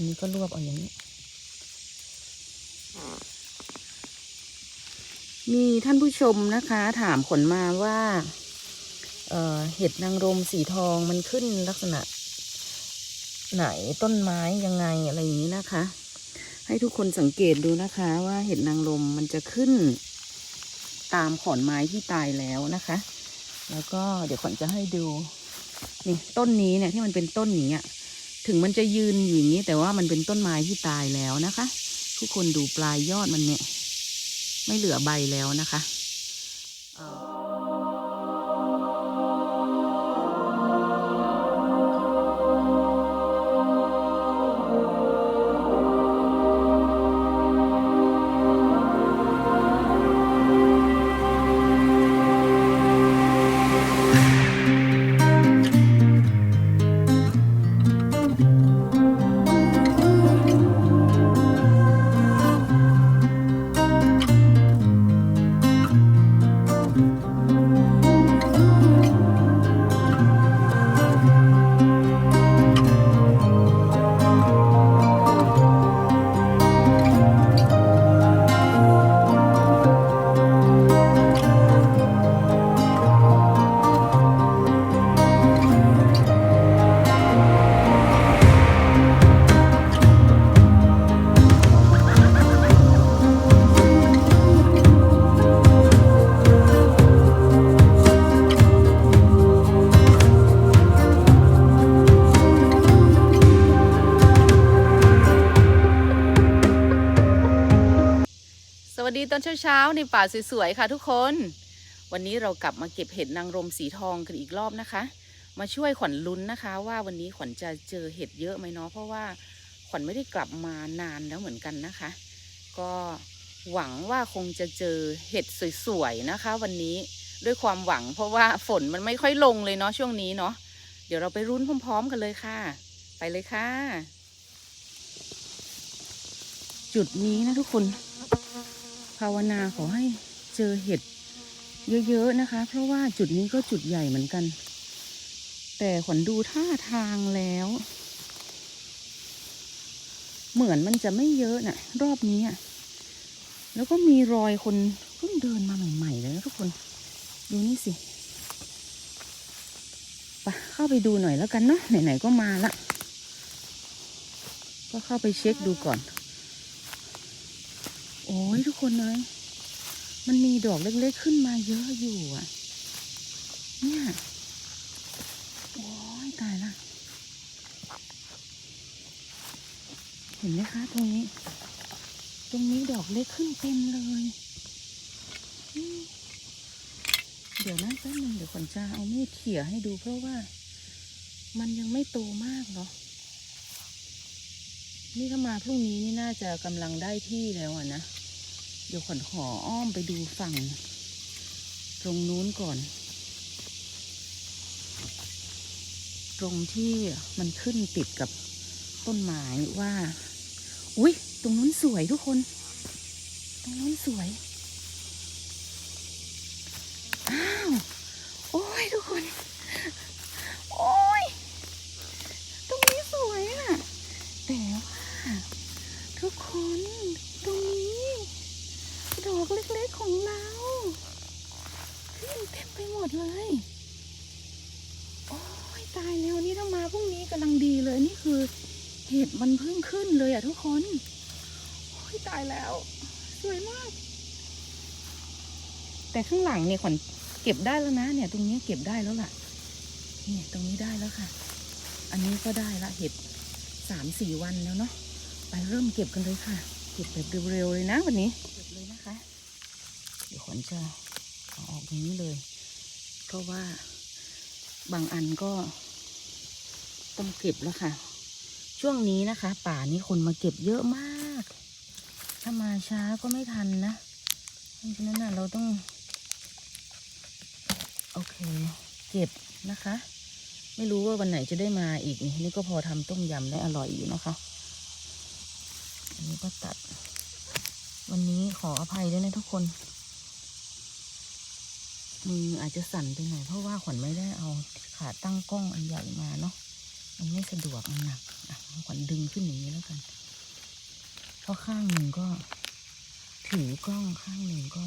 อันนี้ก็รวบเอาอย่างนี้ มีท่านผู้ชมนะคะ ถามขนมาว่า เอ่อ เห็ดนางรมสีทองมันขึ้นลักษณะ ไหนต้นไม้ยังไงอะไรอย่างนี้นะคะ ให้ทุกคนสังเกตดูนะคะว่าเห็ดนางรมมันจะขึ้น ตามขอนไม้ที่ตายแล้วนะคะ แล้วก็เดี๋ยวขวัญจะให้ดูนี่ต้นนี้เนี่ยที่มันเป็นต้นอย่างเงี้ย ถึงมันจะยืนอยู่อย่างนี้แต่ว่ามันเป็นต้นไม้ที่ตายแล้วนะคะ ทุกคนดูปลายยอดมันเนี่ย ไม่เหลือใบแล้วนะคะเอนเช้าๆในป่าสวยๆค่ะทุกคน วันนี้เรากลับมาเก็บเห็ดนางรมสีทองกันอีกรอบนะคะ มาช่วยขวัญลุ้นนะคะ ว่าวันนี้ขวัญจะเจอเห็ดเยอะไหมเนาะเพราะว่าขวัญไม่ได้กลับมานานแล้วเหมือนกันนะคะ ก็หวังว่าคงจะเจอเห็ดสวยๆนะคะ วันนี้ด้วยความหวัง เพราะว่าฝนมันไม่ค่อยลงเลยเนาะช่วงนี้เนาะเดี๋ยวเราไปรุ้นพร้อม ๆ กันเลยค่ะ ไปเลยค่ะ จุดนี้นะทุกคน ภาวนาขอให้เจอเห็ดเยอะๆนะคะ เพราะว่าจุดนี้ก็จุดใหญ่เหมือนกัน แต่ขวัญดูท่าทางแล้ว เหมือนมันจะไม่เยอะน่ะ รอบนี้อะแล้วก็มีรอยคนเพิ่งเดินมาใหม่ๆเลยนะทุกคน ดูนี่สิไปเข้าไปดูหน่อยแล้วกันเนาะไหนๆก็มาละ ก็เข้าไปเช็คดูก่อน โอ้ยทุกคนเลย มันมีดอกเล็กๆขึ้นมาเยอะอยู่อะ เนี่ย โอ้ยตายละ เห็นไหมคะ ตรงนี้ ตรงนี้ดอกเล็กขึ้นเต็มเลย เดี๋ยวนะแป๊บนึงเดี๋ยวขวัญจะเอามีดเขี่ยให้ดูเพราะว่า มันยังไม่โตมากเนาะนี่ถ้ามาพรุ่งนี้นี่น่าจะกำลังได้ที่แล้วอะนะ เดี๋ยวขวัญขออ้อมไปดูฝั่ง ตรงนู้นก่อน ตรงที่มันขึ้นติดกับต้นไม้ว่า อุ้ยตรงนู้นสวยทุกคน ตรงนู้นสวย อ้าว โอ้ยทุกคน โอ้ย ตรงนี้สวยอะแต่ว่าทุกคนตรงนี้ ดอกเล็กๆของเราขึ้นเต็มไปหมดเลย โอ้ยตายแล้วนี่ถ้ามาพรุ่งนี้กำลังดีเลยนี่คือ เห็ดมันเพิ่งขึ้นเลยอะทุกคน โอ้ยตายแล้ว สวยมาก แต่ข้างหลังเนี่ยขวัญเก็บได้แล้วนะ เนี่ย ตรงนี้เก็บได้แล้วล่ะเนี่ยตรงนี้ได้แล้วค่ะ อันนี้ก็ได้ละเห็ดสามสี่วันแล้วเนาะไปเริ่มเก็บกันเลยค่ะ เก็บแบบเร็วๆเลยนะวันนี้เก็บเลยนะคะ เดี๋ยวขวัญจะเอาออกอย่างนี้เลยเพราะว่าบางอันก็ต้องเก็บแล้วค่ะ ช่วงนี้นะคะ ป่านี้คนมาเก็บเยอะมาก ถ้ามาช้าก็ไม่ทันนะเพราะฉะนั้นนะเราต้อง เค เก็บนะคะ ไม่รู้ว่าวันไหนจะได้มาอีกนี่นี่ก็พอทำต้มยำได้อร่อยอยู่นะคะ อันนี้ก็ตัด วันนี้ขออภัยด้วยนะทุกคน มืออาจจะสั่นไปหน่อยเพราะว่าขวัญไม่ได้เอาขาตั้งกล้องอันใหญ่มาเนาะมันไม่สะดวกมันหนักอะขวัญดึงขึ้นอย่างนี้แล้วกัน เพราะข้างหนึ่งก็ถือกล้องข้างหนึ่งก็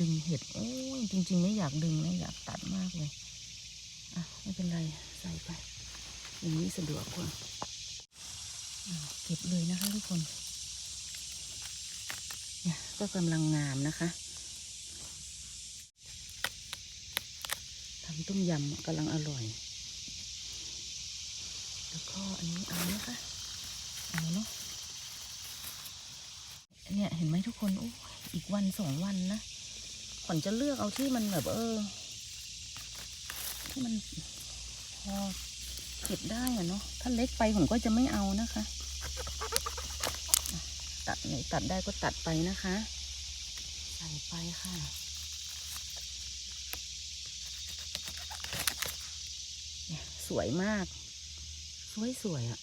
ดึงเห็ดโอ้ยจริง ๆ ไม่อยากดึงนะอยากตัดมากเลยอะไม่เป็นไรใส่ไปอย่างนี้สะดวกกว่าเก็บเลยนะคะทุกคนเนี่ยก็กำลังงามนะคะทำต้มยำกำลังอร่อย แล้วก็อันนี้เอานะคะเอาเนาะเนี่ยเห็นไหมทุกคนโอ้อีกวันสองวันนะ ขวัญจะเลือกเอาที่มันแบบ เออ ที่มันพอเก็บได้อะเนาะถ้าเล็กไปผมก็จะไม่เอานะคะอะตัดไหนตัดได้ก็ตัดไปนะคะ ใส่ไปค่ะเนี่ยสวยมาก สวยสวยๆอะ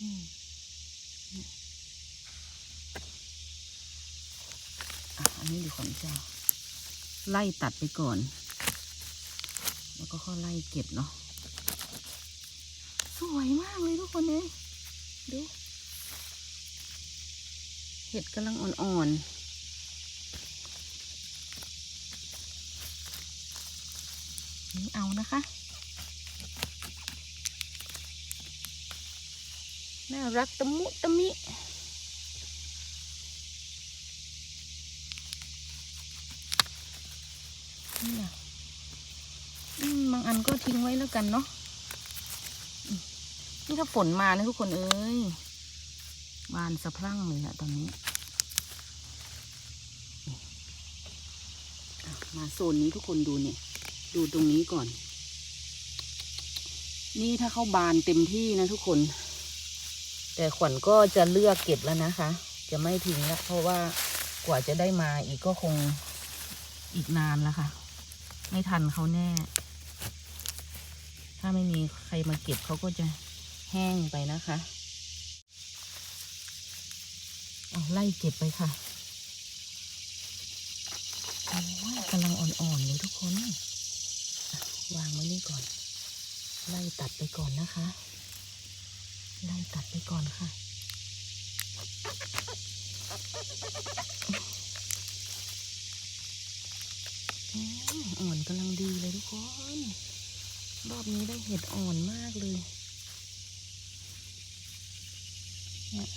อืมเนี่ยอะ อันนี้เดี๋ยวขอจะไล่ตัดไปก่อน แล้วก็ค่อยไล่เก็บเนาะ สวยมากเลยทุกคนเลยดู เห็ดกำลังอ่อนๆนี่เอานะคะ น่ารักตะมุตะมิ นี่นะบางอันก็ทิ้งไว้แล้วกันเนาะนี่ถ้าฝนมานะทุกคนเอ้ยบานสะพรั่งเลยอะตอนนี้ มาโซนนี้ทุกคนดูเนี่ย ดูตรงนี้ก่อน นี่ถ้าเข้าบานเต็มที่นะทุกคน แต่ขวัญก็จะเลือกเก็บแล้วนะคะ จะไม่ทิ้งแล้วเพราะว่ากว่าจะได้มาอีกก็คงอีกนานแล้วค่ะ ไม่ทันเขาแน่ ถ้าไม่มีใครมาเก็บเขาก็จะแห้งไปนะคะเอาไล่เก็บไปค่ะกำลังอ่อนๆเลยทุกคน วางไว้นี่ก่อน ไล่ตัดไปก่อนนะคะ ไล่ตัดไปก่อนค่ะ อ่อนกำลังดีเลยทุกคน รอบนี้ได้เห็ดอ่อนมากเลยเนี่ย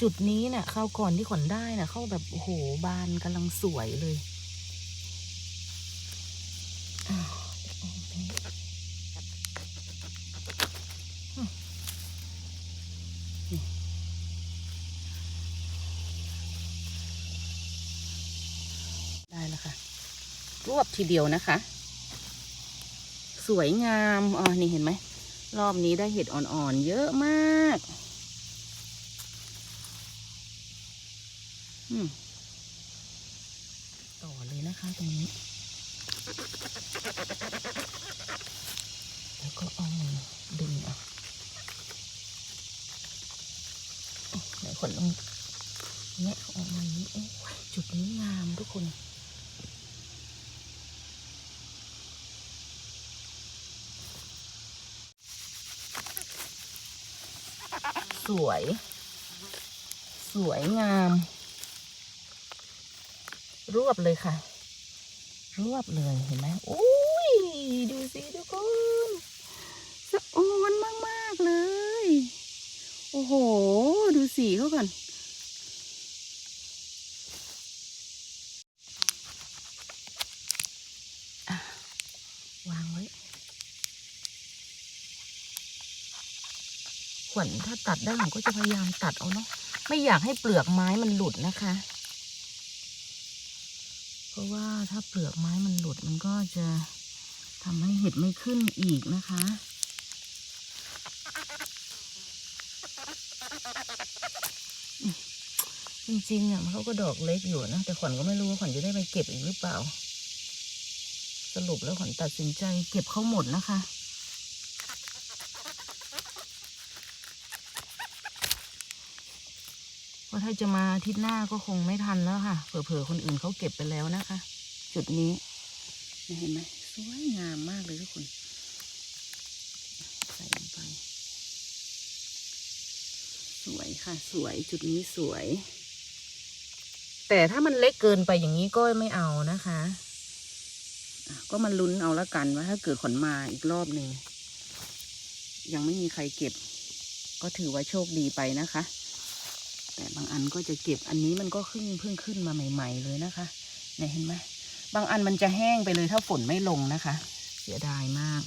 จุดนี้เนะ่ะเข้าวก่อนที่ขวัญได้นะ่ะ เข้าแบบโอ้โหบานกำลังสวยเลยอ้าวเอาไปอืมนี่ ได้แล้วค่ะ รวบทีเดียวนะคะ สวยงามอ๋อนี่เห็นไหม รอบนี้ได้เห็ดอ่อนๆเยอะมากต่อเลยนะคะตรงนี้ แล้วก็เอามือดึงอะไหนขนลงแงะออกมาอย่างนี้โอ้ยจุดนี้งามทุกคน วย สวยงาม รวบเลยค่ะ รวบเลยเห็นไหมโอ้ยดูสิทุกคนสะออนมาก ๆ เลย โอ้โห ดูสีเขาก่อน อะวางไว้ ข วัญถ้าตัดได้ผมก็จะพยายามตัดเอาเนาะไม่อยากให้เปลือกไม้มันหลุดนะคะ เพราะว่าถ้าเปลือกไม้มันหลุดมันก็จะทำให้เห็ดไม่ขึ้นอีกนะคะจริงๆอะเขาก็ดอกเล็กอยู่นะแต่ขวัญก็ไม่รู้ว่าขวัญจะได้ไปเก็บอีกหรือเปล่า สรุปแล้วขวัญตัดสินใจเก็บเขาหมดนะคะ เพราะถ้าจะมาอาทิตย์หน้าก็คงไม่ทันแล้วค่ะ เผื่อๆคนอื่นเขาเก็บไปแล้วนะคะ จุดนี้เนี่ยเห็นไหมสวยงามมากเลยทุกคนใส่ลงไป สวยค่ะ สวยจุดนี้สวย แต่ถ้ามันเล็กเกินไปอย่างนี้ก็ไม่เอานะคะอะก็มันลุ้นเอาละกันว่าถ้าเกิดขนมาอีกรอบหนึ่งยังไม่มีใครเก็บ ก็ถือว่าโชคดีไปนะคะ แต่บางอันก็จะเก็บอันนี้มันก็ขึ้นเพิ่งขึ้นมาใหม่ ๆ เลยนะคะเนี่ยเห็นไหมบางอันมันจะแห้งไปเลยถ้าฝนไม่ลงนะคะ เสียดายมาก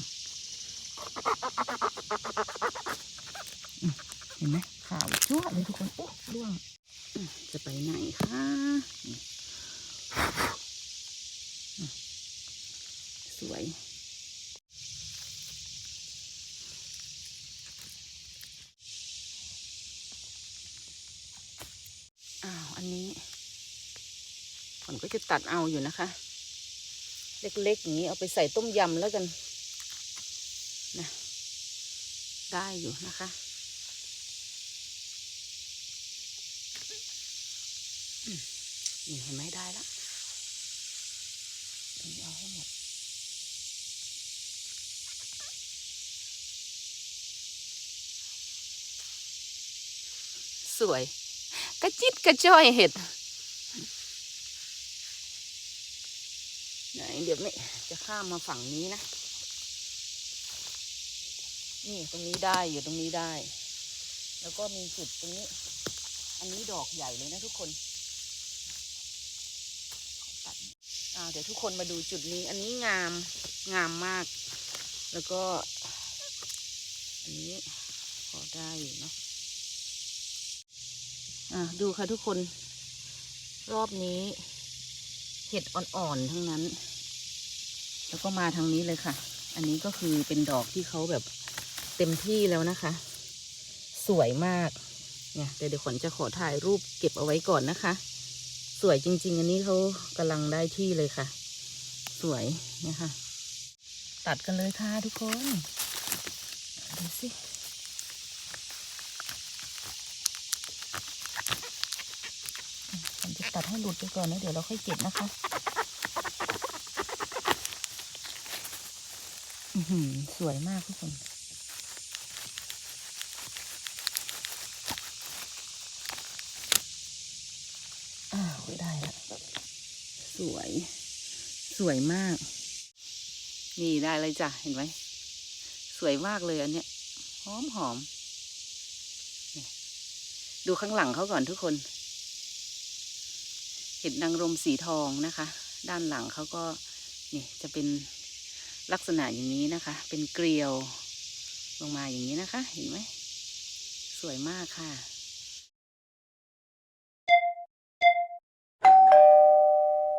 เห็นไหมขาวชั่วเลยทุกคนโอ้ร่วงจะไปไหนคะสวย อ้าว อันนี้ผน ก็จะตัดเอาอยู่นะคะ เล็กๆอย่างนี้เอาไปใส่ต้มยำแล้วกันนะได้อยู่นะคะนี่เห็นไหมได้แล้วนี่เอาให้หมดสวย กระจิตกระจ้อยเห็ดไหน เดี๋ยวไม่จะข้ามมาฝั่งนี้นะ นี่ตรงนี้ได้อยู่ตรงนี้ได้ แล้วก็มีจุดตรงนี้ อันนี้ดอกใหญ่เลยนะทุกคนอ่าเดี๋ยวทุกคนมาดูจุดนี้ อันนี้งามงามมาก แล้วก็ อันนี้พอได้อยู่เนาะอะดูค่ะทุกคน รอบนี้เห็ดอ่อนๆทั้งนั้น แล้วก็มาทางนี้เลยค่ะ อันนี้ก็คือเป็นดอกที่เขาแบบเต็มที่แล้วนะคะ สวยมาก เนี่ยเดี๋ยวเดี๋ยวขวัญจะขอถ่ายรูปเก็บเอาไว้ก่อนนะคะ สวยจริง ๆ อันนี้เขากำลังได้ที่เลยค่ะ สวยเนี่ยค่ะ ตัดกันเลยค่ะทุกคนดูสิผมจะตัดให้หลุดไปก่อนนะเดี๋ยวเราค่อยเก็บนะคะ อือหือ สวยมากทุกคนอ้าวได้แล้วสวย สวยมาก นี่ได้เลยจ้ะ เห็นไหม สวยมากเลยอันเนี้ย หอมหอม ดูข้างหลังเขาก่อนทุกคน เห็ดนางรมสีทองนะคะ ด้านหลังเขาก็ นี่จะเป็น ลักษณะอย่างนี้นะคะ เป็นเกลียว ลงมาอย่างนี้นะคะ เห็นไหม สวยมากค่ะ